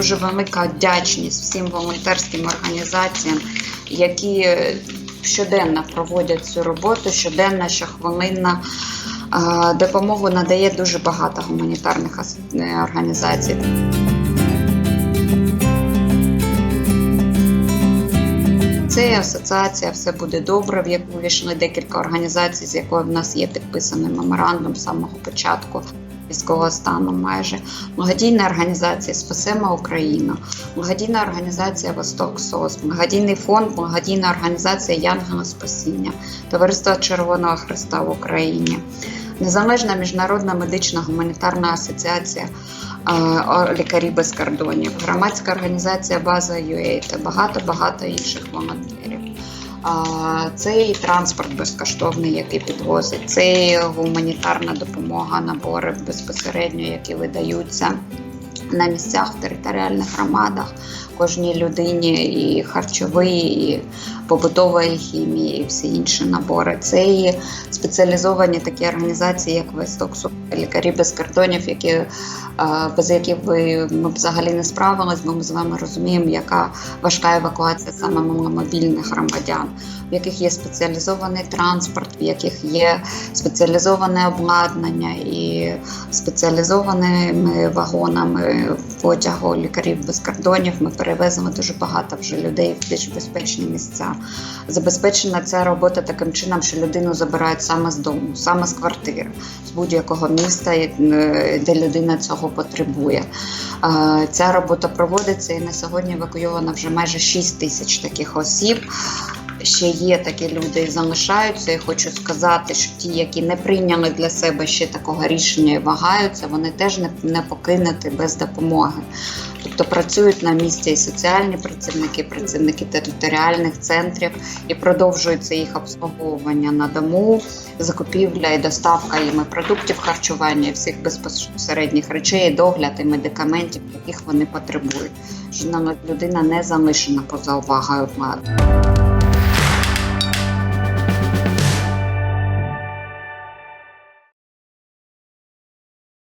дуже велика вдячність всім волонтерським організаціям, які е, щоденно проводять цю роботу, щоденно, щохвилинно. Е, Допомогу надає дуже багато гуманітарних е, організацій. Це асоціація Все буде добре, в яку війшли декілька організацій, з якою в нас є підписаний меморандум з самого початку військового стану. Майже благодійна організація Спасемо Україну, благодійна організація Восток СОС, благодійний фонд, благодійна організація Янгела Спасіння, Товариство Червоного Христа в Україні, Незалежна міжнародна медична гуманітарна асоціація е, лікарі без кордонів, громадська організація База UA та багато-багато інших волонтерів. А, Це і транспорт безкоштовний, який підвозить, це гуманітарна допомога, набори безпосередньо, які видаються на місцях в територіальних громадах. Кожній людині, і харчовий, і побутової хімії, і всі інші набори. Це і спеціалізовані такі організації, як Восток Су- лікарі без кордонів, які е, без яких ви ми б взагалі не справились, бо ми з вами розуміємо, яка важка евакуація саме мобільних громадян, в яких є спеціалізований транспорт, в яких є спеціалізоване обладнання і спеціалізованими вагонами потягу лікарів без кордонів. Ми перевеземо дуже багато вже людей в більш безпечні місця. Забезпечена ця робота таким чином, що людину забирають саме з дому, саме з квартири, з будь-якого міста, е, де людина цього потребує. Е, Ця робота проводиться і на сьогодні евакуйовано вже майже 6 тисяч таких осіб. Ще є такі люди і залишаються. І хочу сказати, що ті, які не прийняли для себе ще такого рішення і вагаються, вони теж не, не покинуті без допомоги. Тобто працюють на місці і соціальні працівники, працівники територіальних центрів і продовжується їх обслуговування на дому, закупівля і доставка їм продуктів харчування, і всіх безпосередніх речей, і догляд і медикаментів, яких вони потребують. Жодна людина не залишена поза увагою влади.